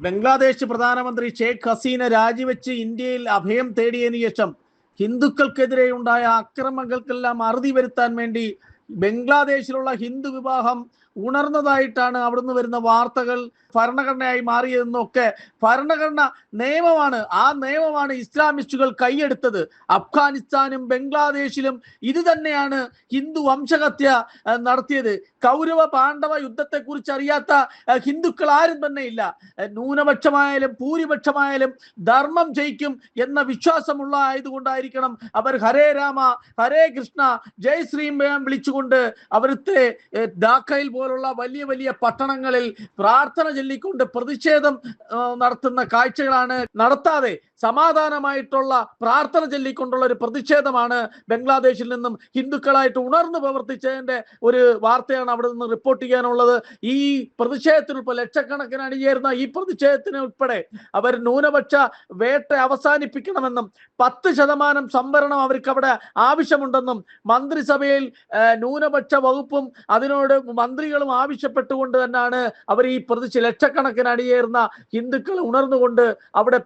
ബംഗ്ലാദേശ് പ്രധാനമന്ത്രി ഷെയ്ഖ് ഹസീന രാജിവെച്ച് ഇന്ത്യയിൽ അഭയം തേടിയതിനു ശേഷം ഹിന്ദുക്കൾക്കെതിരെ ഉണ്ടായ അക്രമങ്ങൾക്കെല്ലാം അറുതി വരുത്താൻ വേണ്ടി ബംഗ്ലാദേശിലുള്ള ഹിന്ദു വിവാഹം ഉണർന്നതായിട്ടാണ് അവിടുന്ന് വരുന്ന വാർത്തകൾ ഭരണഘടനയായി മാറിയതെന്നൊക്കെ ഭരണഘടന നിയമമാണ്. ആ നിയമമാണ് ഇസ്ലാമിസ്റ്റുകൾ കൈയെടുത്തത്. അഫ്ഗാനിസ്ഥാനും ബംഗ്ലാദേശിലും ഇത് തന്നെയാണ് ഹിന്ദു വംശഹത്യ നടത്തിയത്. കൗരവ പാണ്ഡവ യുദ്ധത്തെ കുറിച്ച് അറിയാത്ത ഹിന്ദുക്കൾ ആരും തന്നെ ഇല്ല ന്യൂനപക്ഷമായാലും ഭൂരിപക്ഷമായാലും ധർമ്മം ജയിക്കും എന്ന വിശ്വാസമുള്ള ആയതുകൊണ്ടായിരിക്കണം അവർ ഹരേ രാമ ഹരേ കൃഷ്ണ ജയ് ശ്രീം വിളിച്ചുകൊണ്ട് അവിടുത്തെ ധാക്കയിൽ ധാക്കയിൽ പോലുള്ള വലിയ വലിയ പട്ടണങ്ങളിൽ പ്രാർത്ഥന ചൊല്ലിക്കൊണ്ട് പ്രതിഷേധം നടത്തുന്ന കാഴ്ചകളാണ് നടത്താതെ സമാധാനമായിട്ടുള്ള പ്രാർത്ഥന ചൊല്ലിക്കൊണ്ടുള്ള ഒരു പ്രതിഷേധമാണ് ബംഗ്ലാദേശിൽ നിന്നും ഹിന്ദുക്കളായിട്ട് ഉണർന്നു പ്രവർത്തിച്ചതിന്റെ ഒരു വാർത്തയാണ് അവിടെ നിന്ന് റിപ്പോർട്ട് ചെയ്യാനുള്ളത്. ഈ പ്രതിഷേധത്തിന് ഇപ്പോൾ ലക്ഷക്കണക്കിന് അണിചേരുന്ന ഈ പ്രതിഷേധത്തിന് ഉൾപ്പെടെ അവർ ന്യൂനപക്ഷ വേട്ട അവസാനിപ്പിക്കണമെന്നും പത്ത് ശതമാനം സംവരണം അവർക്ക് അവിടെ ആവശ്യമുണ്ടെന്നും മന്ത്രിസഭയിൽ ന്യൂനപക്ഷ വകുപ്പും അതിനോട് മന്ത്രികളും ആവശ്യപ്പെട്ടുകൊണ്ട് തന്നെയാണ് അവർ ഈ പ്രതിഷേധ ലക്ഷക്കണക്കിന് അണിചേരുന്ന ഹിന്ദുക്കൾ ഉണർന്നുകൊണ്ട് അവിടെ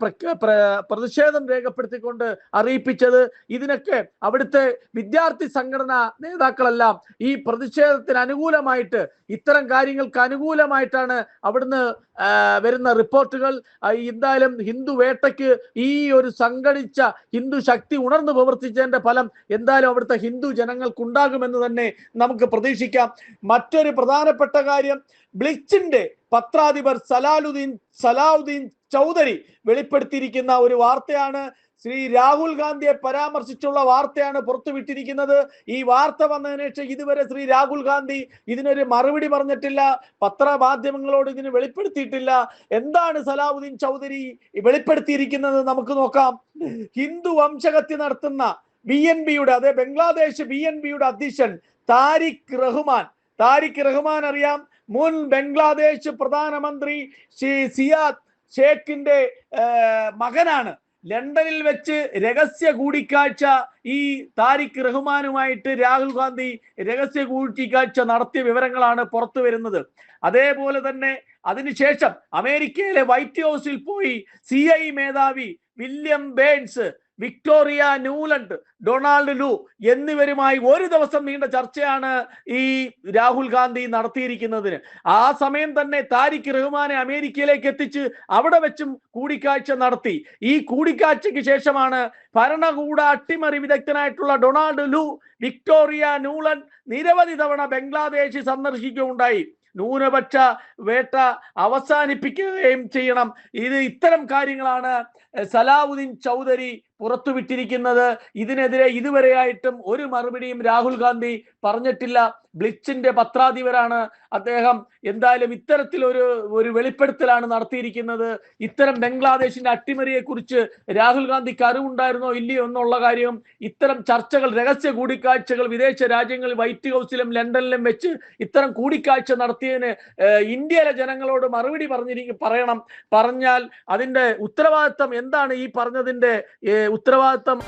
പ്രതിഷേധം രേഖപ്പെടുത്തിക്കൊണ്ട് അറിയിപ്പിച്ചത്. ഇതിനൊക്കെ അവിടുത്തെ വിദ്യാർത്ഥി സംഘടനാ നേതാക്കളെല്ലാം ഈ പ്രതിഷേധത്തിന് അനുകൂലമായിട്ട് ഇത്തരം കാര്യങ്ങൾക്ക് അനുകൂലമായിട്ടാണ് അവിടുന്ന് വരുന്ന റിപ്പോർട്ടുകൾ. എന്തായാലും ഹിന്ദു വേട്ടയ്ക്ക് ഈ ഒരു സംഘടിച്ച ഹിന്ദു ശക്തി ഉണർന്നു പ്രവർത്തിച്ചതിന്റെ ഫലം എന്തായാലും അവിടുത്തെ ഹിന്ദു ജനങ്ങൾക്കുണ്ടാകുമെന്ന് തന്നെ നമുക്ക് പ്രതീക്ഷിക്കാം. മറ്റൊരു പ്രധാനപ്പെട്ട കാര്യം ബ്ലിച്ചിന്റെ പത്രാധിപർ സലാലുദ്ദീൻ സലാഹുദ്ദീൻ ചൗധരി വെളിപ്പെടുത്തിയിരിക്കുന്ന ഒരു വാർത്തയാണ്. ശ്രീ രാഹുൽ ഗാന്ധിയെ പരാമർശിച്ചുള്ള വാർത്തയാണ് പുറത്തുവിട്ടിരിക്കുന്നത്. ഈ വാർത്ത വന്നതിന് ശേഷം ഇതുവരെ ശ്രീ രാഹുൽ ഗാന്ധി ഇതിനൊരു മറുപടി പറഞ്ഞിട്ടില്ല. പത്രമാധ്യമങ്ങളോട് ഇതിന് വെളിപ്പെടുത്തിയിട്ടില്ല. എന്താണ് സലാഹുദ്ദീൻ ചൗധരി വെളിപ്പെടുത്തിയിരിക്കുന്നത് നമുക്ക് നോക്കാം. ഹിന്ദു വംശഹത്യ നടത്തുന്ന ബി എൻ ബിയുടെ അതെ ബംഗ്ലാദേശ് ബി എൻ ബിയുടെ അധ്യക്ഷൻ താരിഖ് റഹ്മാൻ. താരിഖ് റഹ്മാൻ അറിയാം. മുൻ ബംഗ്ലാദേശ് പ്രധാനമന്ത്രി ശ്രീ സിയാദ് ഷേഖിന്റെ മകനാണ്. ലണ്ടനിൽ വെച്ച് രഹസ്യ കൂടിക്കാഴ്ച ഈ താരിഖ് റഹ്മാനുമായിട്ട് രാഹുൽ ഗാന്ധി രഹസ്യ കൂടിക്കാഴ്ച നടത്തിയ വിവരങ്ങളാണ് പുറത്തു വരുന്നത്. അതേപോലെ തന്നെ അതിനുശേഷം അമേരിക്കയിലെ വൈറ്റ് ഹൗസിൽ പോയി സി മേധാവി William Burns Victoria Nuland Donald Lu എന്നിവരുമായി ഒരു ദിവസം നീണ്ട ചർച്ചയാണ് ഈ രാഹുൽ ഗാന്ധി നടത്തിയിരിക്കുന്നതിന്. ആ സമയം തന്നെ താരിഖ് റഹ്മാനെ അമേരിക്കയിലേക്ക് എത്തിച്ച് അവിടെ വെച്ചും കൂടിക്കാഴ്ച നടത്തി. ഈ കൂടിക്കാഴ്ചയ്ക്ക് ശേഷമാണ് ഭരണകൂട അട്ടിമറി വിദഗ്ധനായിട്ടുള്ള ഡൊണാൾഡ് ലു വിക്ടോറിയ ന്യൂലൻഡ് നിരവധി തവണ ബംഗ്ലാദേശ് സന്ദർശിക്കുകയുണ്ടായി. ന്യൂനപക്ഷ വേട്ട അവസാനിപ്പിക്കുകയും ചെയ്യണം. ഇത് ഇത്തരം കാര്യങ്ങളാണ് സലാവുദ്ദീൻ ചൗധരി പുറത്തുവിട്ടിരിക്കുന്നത്. ഇതിനെതിരെ ഇതുവരെയായിട്ടും ഒരു മറുപടിയും രാഹുൽ ഗാന്ധി പറഞ്ഞിട്ടില്ല. ബ്ലിച്ചിന്റെ പത്രാധിപരാണ് അദ്ദേഹം. എന്തായാലും ഇത്തരത്തിൽ ഒരു ഒരു വെളിപ്പെടുത്തലാണ് നടത്തിയിരിക്കുന്നത്. ഇത്തരം ബംഗ്ലാദേശിന്റെ അട്ടിമറിയെ കുറിച്ച് രാഹുൽ ഗാന്ധി അറിവുണ്ടായിരുന്നോ ഇല്ലയോ എന്നുള്ള കാര്യം ഇത്തരം ചർച്ചകൾ രഹസ്യ കൂടിക്കാഴ്ചകൾ വിദേശ രാജ്യങ്ങളിൽ വൈറ്റ് ഹൗസിലും ലണ്ടനിലും വെച്ച് ഇത്തരം കൂടിക്കാഴ്ച നടത്തിയതിന് ഇന്ത്യയിലെ ജനങ്ങളോട് മറുപടി പറഞ്ഞിരിക്കും പറയണം. പറഞ്ഞാൽ അതിന്റെ ഉത്തരവാദിത്തം എന്താണ് ഈ പറഞ്ഞതിന്റെ ഉത്തരവാദിത്തം?